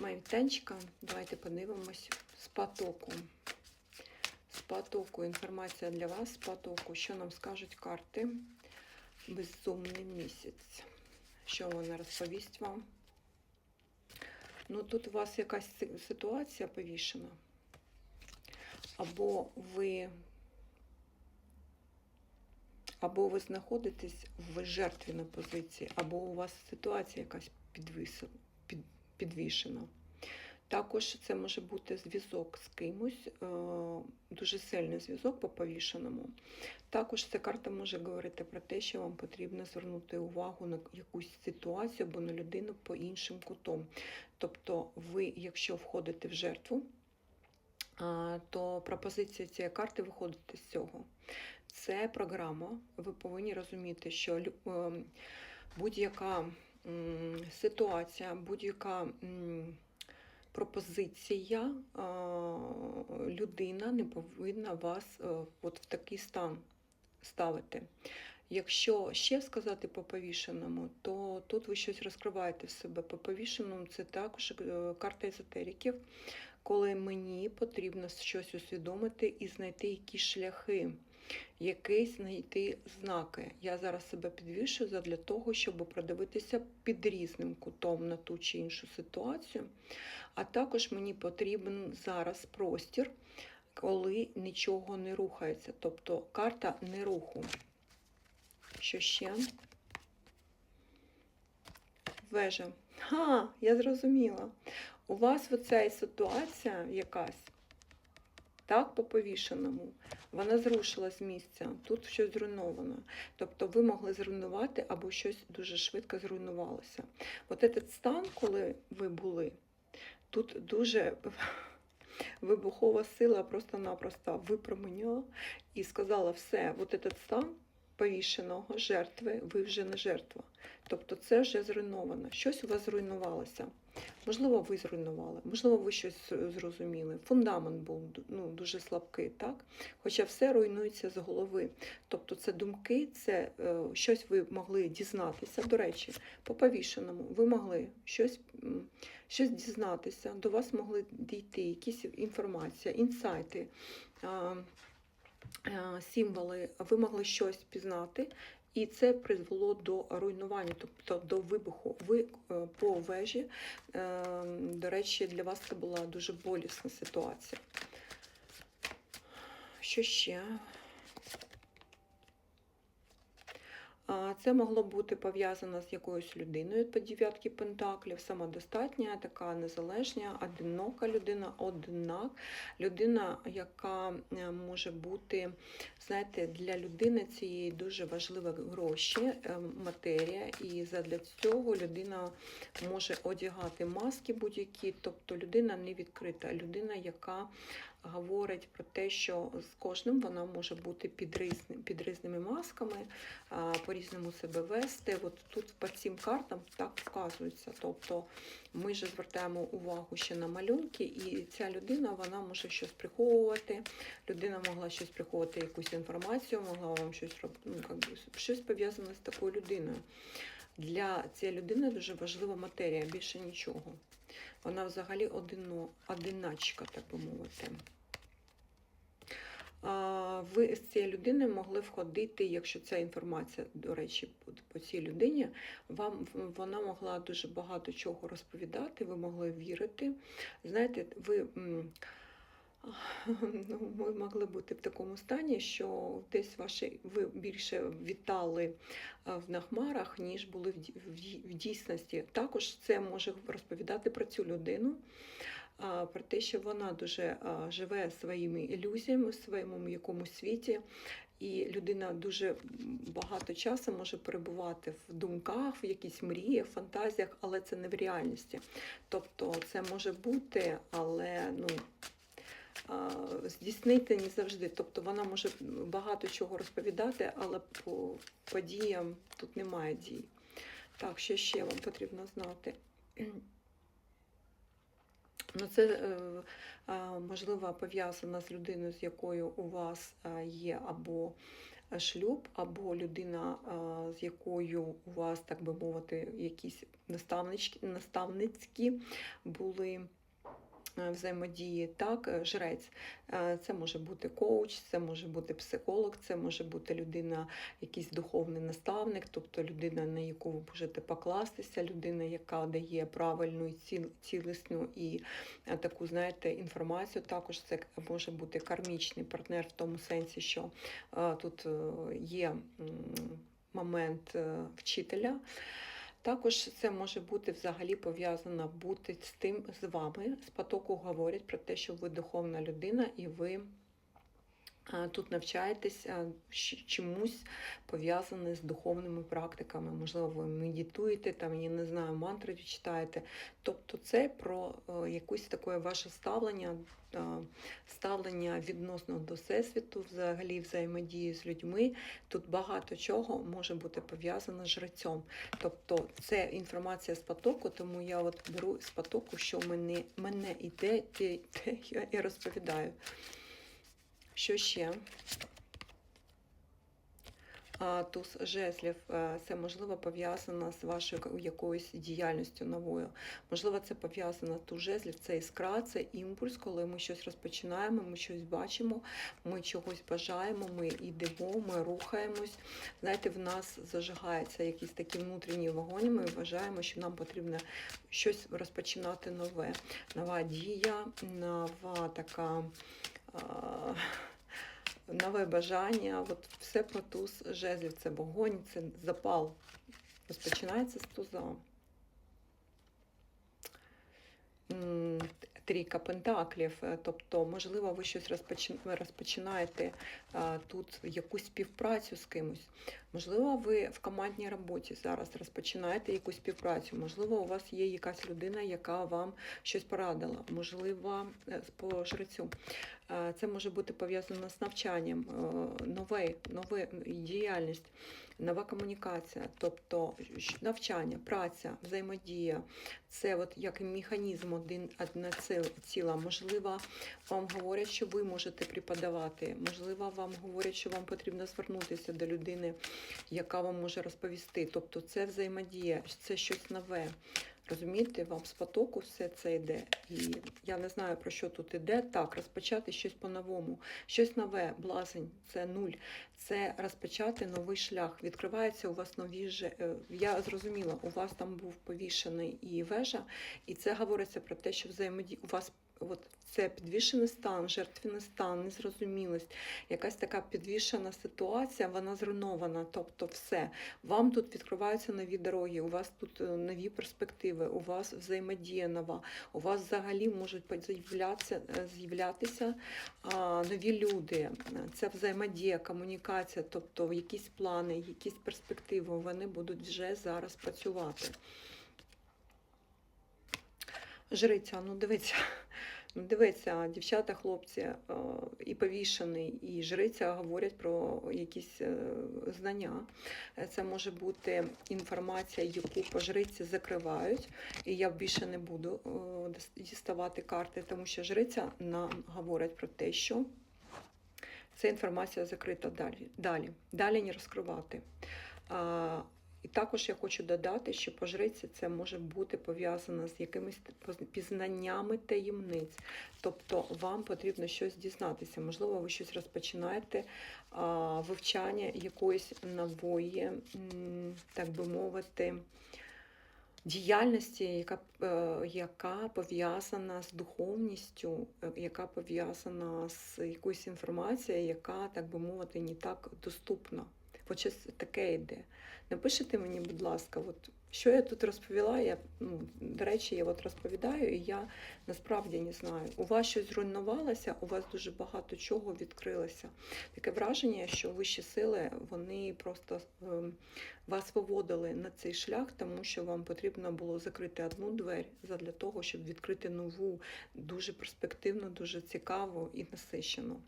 Моя вітанчика, давайте подивимось з потоку. З потоку інформація для вас з потоку. Що нам скажуть карти? Безумний місяць. Що вона розповість вам? Ну, тут у вас якась ситуація повішена. Або ви, або ви знаходитесь в жертві позиції, або у вас ситуація якась підвисила, під, підвішена. Також це може бути зв'язок з кимось, е, дуже сильний зв'язок по повішеному. Також ця карта може говорити про те, що вам потрібно звернути увагу на якусь ситуацію або на людину по іншим кутом. Тобто, ви, якщо входите в жертву, то пропозиція цієї карти виходить з цього. Це програма. Ви повинні розуміти, що ем, будь-яка ситуація, будь-яка пропозиція, людина не повинна вас е, от в такий стан ставити. Якщо ще сказати по повішеному, то тут ви щось розкриваєте в себе. По повішеному це також е, карта езотериків, коли мені потрібно щось усвідомити і знайти якісь шляхи, якісь знайти знаки. Я зараз себе підвішую для того, щоб продивитися під різним кутом на ту чи іншу ситуацію. А також мені потрібен зараз простір, коли нічого не рухається. Тобто карта не руху. Що ще? Вежа. Ха, я зрозуміла. У вас оця ситуація якась, так, по повішеному, вона зрушила з місця, тут щось зруйновано. Тобто ви могли зруйнувати або щось дуже швидко зруйнувалося. От этот стан, коли ви були, тут дуже вибухова сила просто-напросто випроміняла і сказала все, от этот стан повішеного жертви, ви вже не жертва. Тобто це вже зруйновано. Щось у вас зруйнувалося. Можливо, ви зруйнували, можливо, ви щось зрозуміли. Фундамент був ну, дуже слабкий, так? Хоча все руйнується з голови. Тобто це думки, це е, щось ви могли дізнатися. До речі, по повішеному ви могли щось, щось дізнатися, до вас могли дійти якісь інформація, інсайти. е, Символи, ви могли щось пізнати, і це призвело до руйнування, тобто до вибуху. Ви е, по вежі, е, до речі, для вас це була дуже болісна ситуація. Що ще? А, Це могло бути пов'язано з якоюсь людиною по дев'ятки пентаклів, самодостатня, така незалежна, одинока людина, однак людина, яка е, може бути, знаєте, для людини цієї дуже важливі гроші, е, матерія, і задля цього людина може одягати маски будь-які, тобто людина не відкрита, людина, яка говорить про те, що з кожним вона може бути під, різними масками, по-різному себе вести. От тут по цим картам так вказується. Тобто ми ж звертаємо увагу ще на малюнки, і ця людина вона може щось приховувати. Людина могла щось приховувати, якусь інформацію, могла вам щось ну, щось пов'язане з такою людиною. Для цієї людини дуже важлива матерія, більше нічого. Вона взагалі одино, одиначка, так би мовити. Ви з цією людиною могли входити, якщо ця інформація, до речі, по цій людині, вам вона могла дуже багато чого розповідати, ви могли вірити. Знаєте, ви. Ну, ми могли бути в такому стані, що десь ваші ви більше вітали е, в нахмарах, ніж були в в в дійсності. Також це може розповідати про цю людину, про те, що вона дуже живе своїми ілюзіями в своєму якомусь світі. І людина дуже багато часу може перебувати в думках, в якісь мріях, фантазіях, але це не в реальності. Тобто це може бути, але ну, здійснити не завжди. Тобто вона може багато чого розповідати, але по подіям тут немає дій. Так, що ще вам потрібно знати? Ну, це е, можливо пов'язано з людиною, з якою у вас е, є або е, шлюб, або людина, з якою у вас, так би мовити, якісь наставнички, наставницькі були взаємодії. Так, е, жрець. Е, Це може бути коуч, це може бути психолог, це може бути людина, якийсь духовний наставник, тобто людина, на яку ви можете покластися, людина, яка дає правильну цілісну і е, таку, знаєте, інформацію. Також це може бути кармічний партнер в тому сенсі, що тут є момент вчителя. Також це може бути взагалі пов'язано бути з тим з вами. З потоку говорять про те, що ви духовна людина і ви тут навчаєтесь чомусь пов'язане з духовними практиками. Можливо, ви медитуєте, там, я не знаю, мантри читаєте. Тобто це про е, якесь таке ваше ставлення, ставлення відносно до всесвіту, взагалі взаємодії з людьми. Тут багато чого може бути пов'язано з жрецем. Тобто це інформація з потоку, тому я от беру з потоку, що мене, мене те, те я і розповідаю. Що ще? Туз жезлів е, це можливо пов'язано з вашою якоюсь діяльністю новою. Можливо, це пов'язано туз жезлів, це іскра, це імпульс, коли ми щось розпочинаємо, ми щось бачимо, ми чогось бажаємо, ми йдемо, ми рухаємось. Знаєте, в нас зажигається якийсь такий внутрішній вогонь, ми вважаємо, що нам потрібно щось розпочинати нове. Нова дія, нова така. Нове бажання, от все про туз жезлів, це вогонь, це запал. Розпочинається з туза. Трійка пентаклів, е, тобто, можливо, ви щось розпочинаєте тут якусь співпрацю з кимось. Можливо, ви в командній роботі зараз розпочинаєте якусь співпрацю. Можливо, у вас є якась людина, яка вам щось порадила. Можливо, е, по жрецю. Е, Це може бути пов'язано з навчанням, е, нове, нове діяльність, нова комунікація, тобто навчання, праця, взаємодія. Це от як механізм один одне ціла. Можливо, вам говорять, що ви можете преподавати. Можливо, вам говорять, що вам потрібно звернутися до людини, яка вам може розповісти. Тобто це взаємодія, це щось нове. Розумієте, вам з потоку все це йде. І я не знаю, про що тут іде. Так, розпочати щось по-новому, щось нове, блазень, це нуль. Це розпочати новий шлях. Відкриваються у вас нові же. е, Я зрозуміла, у вас там був повішений і вежа, і це говориться про те, що взаємодія у вас. От це підвішений стан, жертвений стан, незрозумілість, якась така підвішена ситуація, вона зруйнована. Тобто, все вам тут відкриваються нові дороги, у вас тут е, нові перспективи, у вас взаємодія нова, у вас взагалі можуть з'являтися, е, з'являтися нові люди. Це взаємодія, комунікація, тобто якісь плани, якісь перспективи, вони будуть вже зараз працювати. Жриця, ну дивіться, дивіться, дівчата, хлопці, е, і повішений, і жриця говорять про якісь е, знання. Е, Це може бути інформація, яку по жриці закривають, і я більше не буду діставати карти, тому що жриця нам говорить про те, що ця інформація закрита далі. Далі, далі не розкривати. І також я хочу додати, що по це може бути пов'язано з якимись пізнаннями таємниць. Тобто вам потрібно щось дізнатися. Можливо, ви щось розпочинаєте, а, вивчання якоїсь нової, так би мовити, діяльності, яка, е, яка пов'язана з духовністю, е, яка пов'язана з якоюсь інформацією, яка, так би мовити, не так доступна. От щось таке йде. Напишіть мені, будь ласка, от що я тут розповіла. Я, ну, до речі, я от розповідаю, і я насправді не знаю. У вас щось зруйнувалося, у вас дуже багато чого відкрилося. Таке враження, що вищі сили вони просто ем, вас виводили на цей шлях, тому що вам потрібно було закрити одну двері для того, щоб відкрити нову, дуже перспективну, дуже цікаву і насичену.